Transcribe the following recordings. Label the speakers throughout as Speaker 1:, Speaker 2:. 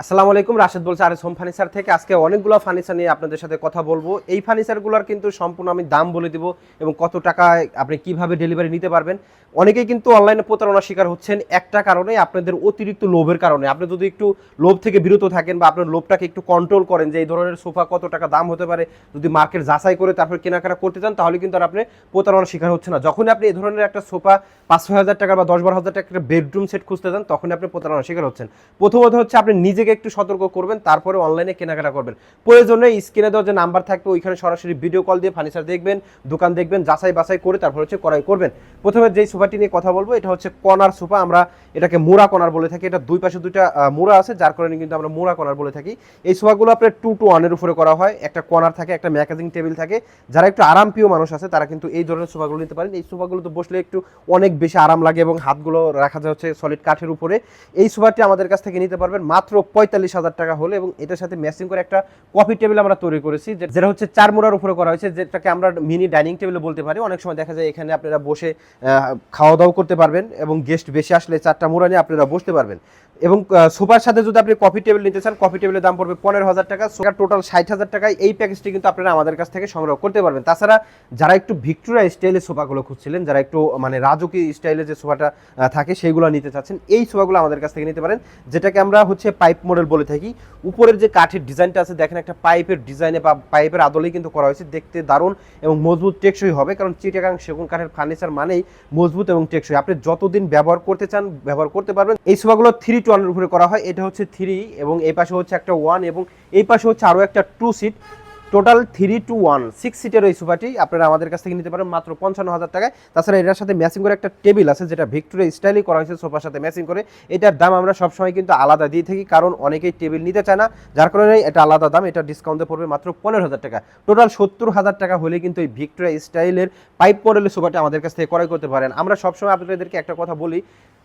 Speaker 1: আসসালামু আলাইকুম, রাশেদ বলছে আরএস হোম ফার্নিচার থেকে। আজকে অনেকগুলো ফার্নিচার নিয়ে আপনাদের সাথে কথা বলব। এই ফার্নিচারগুলোর কিন্তু সম্পূর্ণ আমি দাম বলে দিব এবং কত টাকায় আপনি কীভাবে ডেলিভারি নিতে পারবেন। অনেকেই কিন্তু অনলাইনে প্রতারণার শিকার হচ্ছেন একটা কারণে, আপনাদের অতিরিক্ত লোভের কারণে। আপনি যদি একটু লোভ থেকে বিরত থাকেন বা আপনার লোভটাকে একটু কন্ট্রোল করেন যে এই ধরনের সোফা কত টাকা দাম হতে পারে, যদি মার্কেট যাচাই করে তারপর কেনাকাটা করতে চান, তাহলে কিন্তু আর আপনি প্রতারণার শিকার হচ্ছে না। যখনই আপনি এই ধরনের একটা সোফা পাঁচ হাজার টাকা বা দশ বারো হাজার টাকার বেডরুম সেট খুঁজতে চান তখনই আপনি প্রতারণার শিকার হচ্ছেন। প্রথমত হচ্ছে আপনি নিজেকে একটু সতর্ক করবেন, তারপরে অনলাইনে কেনাকাটা করবেন। প্রয়োজনে স্ক্রিনে দেওয়া যে নাম্বার থাকবে, ওইখানে সরাসরি ভিডিও কল দিয়ে ফার্নিচার দেখবেন, দোকান দেখবেন, যাচাই বাছাই করে তারপর হচ্ছে ক্রয় করবেন। প্রথমে যেই সোফাটি নিয়ে কথা বলব, এটা হচ্ছে কর্নার সোফা। আমরা এটাকে মোড়া কর্নার বলে থাকি। এটা দুই পাশে দুইটা মোড়া আছে, যার কারণে কিন্তু আমরা মোড়া কর্নার বলে থাকি। এই সোফাগুলো আপনার টু টু ওয়ানের উপরে করা হয়। একটা কর্নার থাকে, একটা ম্যাগাজিং টেবিল থাকে। যারা একটু আরামপ্রিয় মানুষ আছে, তারা কিন্তু এই ধরনের সোফাগুলো নিতে পারেন। এই সোফাগুলো তো বসলে একটু অনেক বেশি আরাম লাগে এবং হাতগুলো রাখা যায় হচ্ছে সলিড কাঠের উপরে। এই সোফাটি আমাদের কাছ থেকে নিতে পারবেন মাত্র পঁয়তাল্লিশ হাজার টাকা হলো এবং এটার সাথে ম্যাচিং করে একটা কফি টেবিল আমরা তৈরি করেছি যেটা হচ্ছে চার মোড়ার উপরে করা হয়েছে, যেটাকে আমরা মিনি ডাইনিং টেবিল বলতে পারি। অনেক সময় দেখা যায় এখানে আপনারা বসে খাওয়া দাওয়া করতে পারবেন এবং গেস্ট বেশি আসলে চারটা মোড়া নিয়ে আপনারা বসতে পারবেন। এবং সোফার সাথে যদি আপনি কফি টেবিল নিতে চান কফি টেবিলের দাম পড়বে পনেরো হাজার টাকা। টোটাল ষাট হাজার টাকায় এই প্যাকেজটি কিন্তু আপনারা আমাদের কাছ থেকে সংগ্রহ করতে পারবেন। তাছাড়া যারা একটু ভিক্টোরিয়া স্টাইলের সোফাগুলো খুঁজছিলেন, যারা একটু মানে রাজকীয় স্টাইলের যে সোফাটা থাকে, সেইগুলো নিতে চাচ্ছেন, এই সোফাগুলো আমাদের কাছ থেকে নিতে পারেন। যেটাকে আমরা হচ্ছে পাইপ মডেল বলে থাকি। উপরের যে কাঠের ডিজাইনটা আছে, দেখেন একটা পাইপের ডিজাইনে বা পাইপের আদলেই কিন্তু করা হয়েছে। দেখতে দারুণ এবং মজবুত টেকসই হবে, কারণ চিটাগাং সেগুন কাঠের ফার্নিচার মানেই মজবুত এবং টেকসই। আপনি যতদিন ব্যবহার করতে চান, ব্যবহার করতে পারবেন। এই সোফাগুলো থ্রি ওয়ানের উপরে করা হয়। এটা হচ্ছে থ্রি এবং এই পাশে হচ্ছে একটা ওয়ান এবং এই পাশে হচ্ছে আরও একটা two seat total three two one six সিটের এই সোফাটি আপনারা আমাদের কাছ থেকে নিতে পারেন মাত্র পঞ্চান্ন হাজার টাকায়। তাছাড়া এটার সাথে ম্যাচিং করে একটা টেবিল আছে, যেটা ভিক্টোরিয়া স্টাইলই করা হয়েছে সোফার সাথে ম্যাচিং করে। এটার দাম আমরা সবসময় কিন্তু আলাদা দিয়ে থাকি, কারণ অনেকেই টেবিল নিতে চায় না। যার কারণে এটা আলাদা দাম, এটা ডিসকাউন্টে পড়বে মাত্র পনেরো হাজার টাকা। টোটাল সত্তর হাজার টাকা হলে কিন্তু এই ভিক্টোরিয়া স্টাইলের পাইপ মডেলের সোফাটি আমাদের কাছ থেকে ক্রয় করতে পারেন। আমরা সবসময় আপনাদেরকে একটা কথা বলি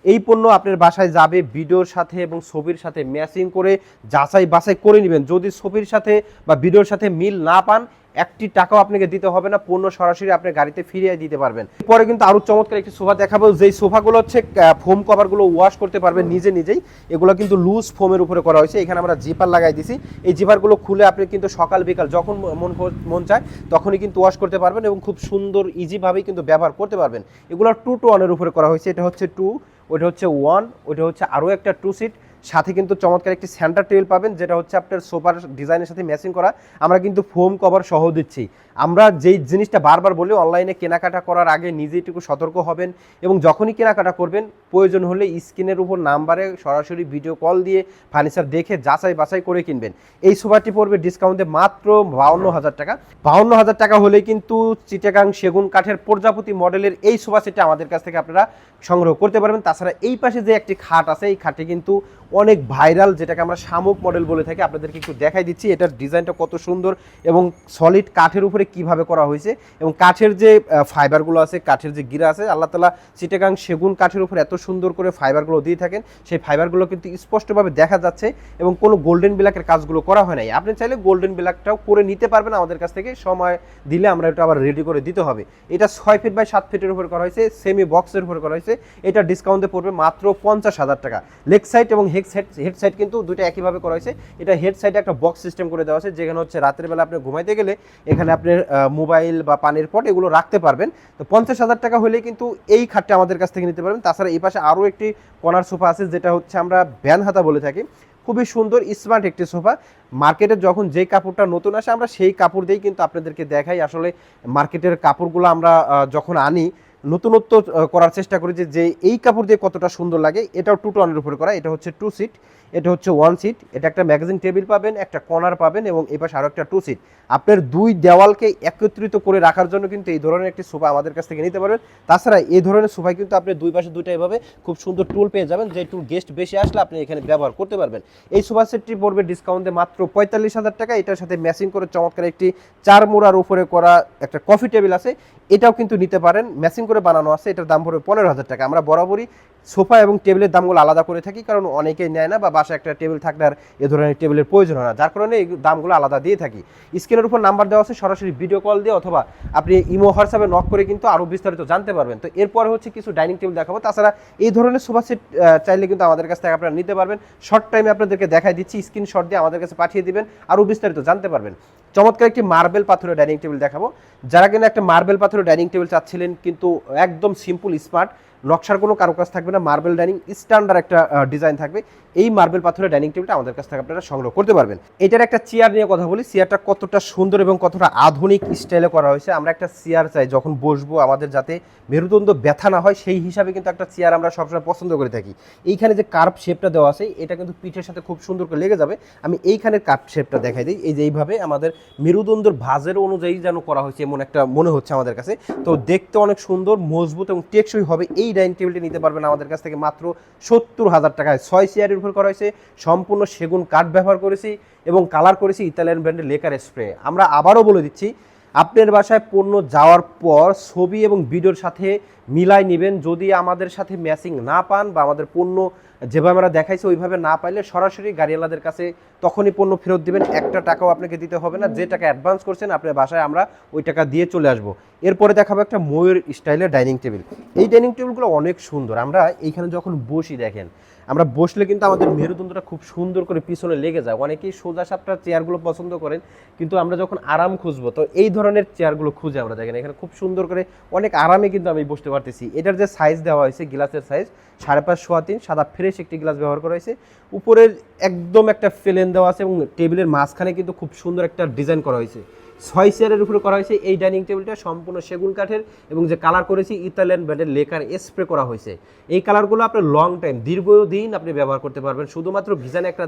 Speaker 1: এই পণ্য আপনার বাসায় যাবে, ভিডিওর সাথে এবং ছবির সাথে ম্যাচিং করে যাচাই বাছাই করে নেবেন। যদি ছবির সাথে বা ভিডিওর সাথে মিল না পান, একটি টাকাও আপনাকে দিতে হবে না, পণ্য সরাসরি আপনি গাড়িতে ফিরিয়ে দিতে পারবেন। পরে কিন্তু আরও চমৎকার একটি সোফা দেখাবো, যেই সোফাগুলো হচ্ছে ফোম কভারগুলো ওয়াশ করতে পারবেন নিজে নিজেই। এগুলো কিন্তু লুজ ফোমের উপরে করা হয়েছে। এখানে আমরা জিপার লাগাই দিছি। এই জিপারগুলো খুলে আপনি কিন্তু সকাল, বিকাল যখন মন মন চায়, তখনই কিন্তু ওয়াশ করতে পারবেন এবং খুব সুন্দর ইজিভাবেই কিন্তু ব্যবহার করতে পারবেন। এগুলো টু টু ওয়ানের উপরে করা হয়েছে। এটা হচ্ছে টু ওইটা হচ্ছে ওয়ান ওইটা হচ্ছে আরও একটা টু সিট সাথে কিন্তু চমৎকার একটি সেন্টার টেবিল পাবেন, যেটা হচ্ছে আপনার সোফার ডিজাইনের সাথে ম্যাচিং করা। আমরা কিন্তু ফোম কভার সহ দিচ্ছি। আমরা যেই জিনিসটা বারবার বলি অনলাইনে কেনাকাটা করার আগে নিজে একটু সতর্ক হবেন এবং যখনই কেনাকাটা করবেন, প্রয়োজন হলে স্ক্রিনের উপর নাম্বারে সরাসরি ভিডিও কল দিয়ে ফার্নিচার দেখে যাচাই বাছাই করে কিনবেন। এই সোফাটি পড়বে ডিসকাউন্টে মাত্র বাউন্ন হাজার টাকা। বাউন্ন হাজার টাকা হলে কিন্তু চিটাগাং সেগুন কাঠের প্রজাপতি মডেলের এই সোফা সেটটি আমাদের কাছ থেকে আপনারা সংগ্রহ করতে পারবেন। তাছাড়া এই পাশে যে একটি খাট আছে, এই খাটে কিন্তু অনেক ভাইরাল, যেটাকে আমরা শামুক মডেল বলে থাকি। আপনাদেরকে একটু দেখাই দিচ্ছি, এটার ডিজাইনটা কত সুন্দর এবং সলিড কাঠের উপরে কীভাবে করা হয়েছে এবং কাঠের যে ফাইবারগুলো আছে, কাঠের যে গিরা আছে, আল্লাহ তালা চিটাগাং সেগুন কাঠের উপর এত সুন্দর করে ফাইবারগুলো দিয়ে থাকেন। সেই ফাইবারগুলো কিন্তু স্পষ্টভাবে দেখা যাচ্ছে এবং কোনো গোল্ডেন ব্ল্যাকের কাজগুলো করা হয় নাই। আপনি চাইলে গোল্ডেন ব্ল্যাকটাও করে নিতে পারবেন আমাদের কাছ থেকে। সময় দিলে আমরা এটা আবার রেডি করে দিতে হবে। এটা ছয় ফিট বাই সাত ফিটের উপর করা হয়েছে সেমি বক্সের উপর করা হয়েছে। এটা ডিসকাউন্টে পড়বে মাত্র পঞ্চাশ হাজার টাকা। লেগ সাইড এবং সাইড হেড সাইড কিন্তু দুইটা একইভাবে করা হয়েছে। এটা হেড সাইডে একটা বক্স সিস্টেম করে দেওয়া আছে, যেখানে হচ্ছে রাতের বেলা আপনি ঘুমাইতে গেলে এখানে আপনার মোবাইল বা পানির পট এগুলো রাখতে পারবেন। তো পঞ্চাশ হাজার টাকা হলে কিন্তু এই খাটটা আমাদের কাছ থেকে নিতে পারবেন। তাছাড়া এই পাশে আরও একটি কর্নার সোফা আছে, যেটা হচ্ছে আমরা ব্যান হাতা বলে থাকি। খুবই সুন্দর স্মার্ট একটি সোফা মার্কেটে যখন যেই কাপড়টা নতুন আসে, আমরা সেই কাপড় দিয়েই কিন্তু আপনাদেরকে দেখাই। আসলে মার্কেটের কাপড়গুলো আমরা যখন আনি নতুনত্ব করার চেষ্টা করি যে এই কাপড় দিয়ে কতটা সুন্দর লাগে, এটাও টু টনের উপরে করা। এটা হচ্ছে টু সিট এটা হচ্ছে ওয়ান সিট এটা একটা ম্যাগাজিন টেবিল পাবেন, একটা কর্নার পাবেন এবং এই পাশে আরও একটা টু সিট আপনার দুই দেওয়ালকে একত্রিত করে রাখার জন্য কিন্তু এই ধরনের একটি সোফা আমাদের কাছ থেকে নিতে পারবেন। তাছাড়া এই ধরনের সোফায় কিন্তু আপনি দুই পাশে দুইটা এভাবে খুব সুন্দর টুল পেয়ে যাবেন, যে টুল গেস্ট বেশি আসলে আপনি এখানে ব্যবহার করতে পারবেন। এই সোফা সেটটি পড়বে ডিসকাউন্টে মাত্র পঁয়তাল্লিশ হাজার টাকা। এটার সাথে ম্যাচিং করে চমৎকার একটি চার মোড়ার উপরে করা একটা কফি টেবিল আছে। এটাও কিন্তু নিতে পারেন। ম্যাচিং করে বানানো আছে, এটার দাম পড়বে পনেরো হাজার টাকা। আমরা বরাবরই সোফা এবং টেবিলের দামগুলো আলাদা করে থাকি, কারণ অনেকেই নেয় না বা বাসায় একটা টেবিল থাকলে আর এ ধরনের টেবিলের প্রয়োজন হয় না। যার কারণে এই দামগুলো আলাদা দিয়ে থাকি। স্ক্রিনের উপর নাম্বার দেওয়া আছে, সরাসরি ভিডিও কল দিয়ে অথবা আপনি ইমো হোয়াটসঅ্যাপে নক করে কিন্তু আরও বিস্তারিত জানতে পারবেন। তো এরপরে হচ্ছে কিছু ডাইনিং টেবিল দেখাবো। তাছাড়া এই ধরনের সোফা সেট চাইলে কিন্তু আমাদের কাছ থেকে আপনারা নিতে পারবেন। শর্ট টাইমে আপনাদেরকে দেখাই দিচ্ছি স্ক্রিনশট দিয়ে আমাদের কাছে পাঠিয়ে দিবেন আরও বিস্তারিত জানতে পারবেন। চমৎকার একটি মার্বেল পাথরের ডাইনিং টেবিল দেখাবো। যারা কিনা একটা মার্বেল পাথরের ডাইনিং টেবিল চাচ্ছিলেন, কিন্তু একদম সিম্পল স্মার্ট নকশার কোনো কারুকাজ থাকবে না মার্বেল ডাইনিং স্ট্যান্ডার্ড একটা ডিজাইন থাকবে। এই মার্বেল পাথরের ডাইনিং টেবিলটা আমাদের কাছ থেকে আপনারা সংগ্রহ করতে পারবেন। এটার একটা চেয়ার নিয়ে কথা বলি। চেয়ারটা কতটা সুন্দর এবং কতটা আধুনিক স্টাইলে করা হয়েছে। আমরা একটা চেয়ার চাই, যখন বসবো আমাদের যাতে মেরুদণ্ড ব্যথা না হয়, সেই হিসাবে কিন্তু একটা চেয়ার আমরা সবসময় পছন্দ করে থাকি। এইখানে যে কার্ভ শেপটা দেওয়া আছে, এটা কিন্তু পিঠের সাথে খুব সুন্দর করে লেগে যাবে। আমি এইখানের কার্ভ শেপটা দেখাই দিই। এই যে এইভাবে আমাদের মেরুদণ্ডের ভাজের অনুযায়ী যেন করা হয়েছে, এমন একটা মনে হচ্ছে আমাদের কাছে। তো দেখতে অনেক সুন্দর, মজবুত এবং টেকসই হবে এই ডাইনিং টেবিলটি নিতে পারবেন আমাদের কাছ থেকে মাত্র সত্তর হাজার টাকায়। ছয় চেয়ারের উপর করা হয়েছে, সম্পূর্ণ সেগুন কাঠ ব্যবহার করেছি এবং কালার করেছি ইতালিয়ান ব্র্যান্ডের লেকার স্প্রে। আমরা আবারও বলে দিচ্ছি, আপনার বাসায় পণ্য যাওয়ার পর ছবি এবং ভিডিওর সাথে মিলাই নেবেন। যদি আমাদের সাথে ম্যাচিং না পান বা আমাদের পণ্য যেভাবে আমরা দেখাইছি, ওইভাবে না পাইলে সরাসরি গাড়িওয়ালাদের কাছে তখনই পণ্য ফেরত দিবেন। একটা টাকাও আপনাকে দিতে হবে না। যে টাকা অ্যাডভান্স করছেন, আপনার বাসায় আমরা ওই টাকা দিয়ে চলে আসব। এরপরে দেখাবো একটা ময়ূর স্টাইলের ডাইনিং টেবিল। এই ডাইনিং টেবিলগুলো অনেক সুন্দর। আমরা এইখানে যখন বসি, দেখেন, আমরা বসলে কিন্তু আমাদের মেরুদণ্ডটা খুব সুন্দর করে পিছনে লেগে যায়। অনেকেই সোজা সাপটা চেয়ারগুলো পছন্দ করেন, কিন্তু আমরা যখন আরাম খুঁজবো, তো এই ধরনের চেয়ারগুলো খুঁজে আমরা দেখেন, এখানে খুব সুন্দর করে অনেক আরামে কিন্তু আমি বসতে পারতেছি। এটার যে সাইজ দেওয়া হয়েছে গ্লাসের সাইজ সাড়ে পাঁচ, সোয়া তিন, সাদা ফ্রেশ একটি গ্লাস ব্যবহার করা হয়েছে। উপরের একদম একটা ফেলেন দেওয়া আছে এবং টেবিলের মাঝখানে কিন্তু খুব সুন্দর একটা ডিজাইন করা হয়েছে। ছয় চেয়ারের উপরে করা হয়েছে এই ডাইনিং টেবিলটা সম্পূর্ণ সেগুন কাঠের এবং যে কালার করেছি ইতালিয়ান ব্র্যান্ডের লেকার স্প্রে করা হয়েছে। এই কালারগুলো আপনি লং টাইম দীর্ঘদিন আপনি ব্যবহার করতে পারবেন। শুধুমাত্র ভিজান একটা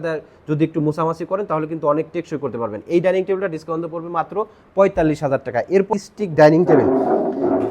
Speaker 1: যদি একটু মোছামাছি করেন, তাহলে কিন্তু অনেক টেকসই করতে পারবেন। এই ডাইনিং টেবিলটা ডিসকাউন্ট পড়বে মাত্র পঁয়তাল্লিশ হাজার টাকা। এরপর স্টিক ডাইনিং টেবিল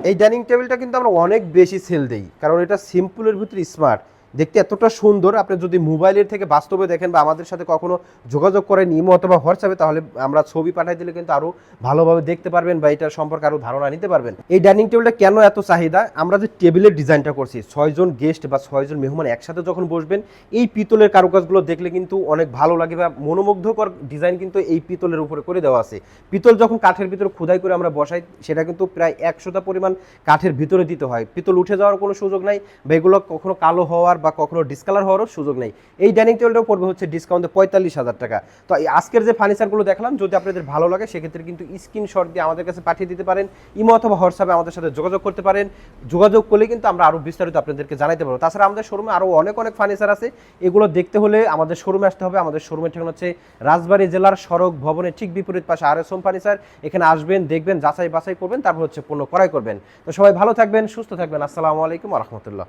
Speaker 1: এই ডাইনিং টেবিলটা কিন্তু আমরা অনেক বেশি সেল দেই, কারণ এটা সিম্পলের ভিতরে স্মার্ট দেখতে এতটা সুন্দর। আপনি যদি মোবাইলের থেকে বাস্তবে দেখেন বা আমাদের সাথে কখনো যোগাযোগ করেন ইমো অথবা হোয়াটসঅ্যাপে, তাহলে আমরা ছবি পাঠাই দিলে কিন্তু আরও ভালোভাবে দেখতে পারবেন বা এটার সম্পর্কে আরও ধারণা নিতে পারবেন। এই ডাইনিং টেবিলটা কেন এত চাহিদা? আমরা যে টেবিলের ডিজাইনটা করছি, ছয়জন গেস্ট বা ছয়জন মেহমান একসাথে যখন বসবেন, এই পিতলের কারুকাজগুলো দেখলে কিন্তু অনেক ভালো লাগে বা মনোমুগ্ধকর ডিজাইন কিন্তু এই পিতলের উপরে করে দেওয়া আছে। পিতল যখন কাঠের ভিতরে খোদাই করে আমরা বসাই, সেটা কিন্তু প্রায় একশোটা পরিমাণ কাঠের ভিতরে দিতে হয়। পিতল উঠে যাওয়ার কোনো সুযোগ নাই বা এগুলো কখনো কালো হওয়ার বা কখনো ডিসকালার হওয়ারও সুযোগ নেই। এই ডাইনিং টেবিলটাও পড়বে হচ্ছে ডিসকাউন্টে পঁয়তাল্লিশ হাজার টাকা। তো আজকের যে ফার্নিচারগুলো দেখলাম, যদি আপনাদের ভালো লাগে, সেক্ষেত্রে কিন্তু স্ক্রিনশট দিয়ে আমাদের কাছে পাঠিয়ে দিতে পারেন। ইমো অথবা হোয়াটসঅ্যাপে আমাদের সাথে যোগাযোগ করতে পারেন। যোগাযোগ করলে কিন্তু আমরা আরও বিস্তারিত আপনাদেরকে জানাতে পারব। তাছাড়া আমাদের শোরুমে আরও অনেক অনেক ফার্নিচার আছে। এগুলো দেখতে হলে আমাদের শোরুমে আসতে হবে। আমাদের শোরুমের ঠিকানা হচ্ছে রাজবাড়ী জেলার সড়ক ভবনের ঠিক বিপরীত পাশে আর এস হোম ফার্নিচার এখানে আসবেন, দেখবেন যাচাই বাছাই করবেন, তারপর হচ্ছে পণ্য ক্রয় করবেন। তো সবাই ভালো থাকবেন, সুস্থ থাকবেন। আসসালামু আলাইকুম রহমতুল্লাহ।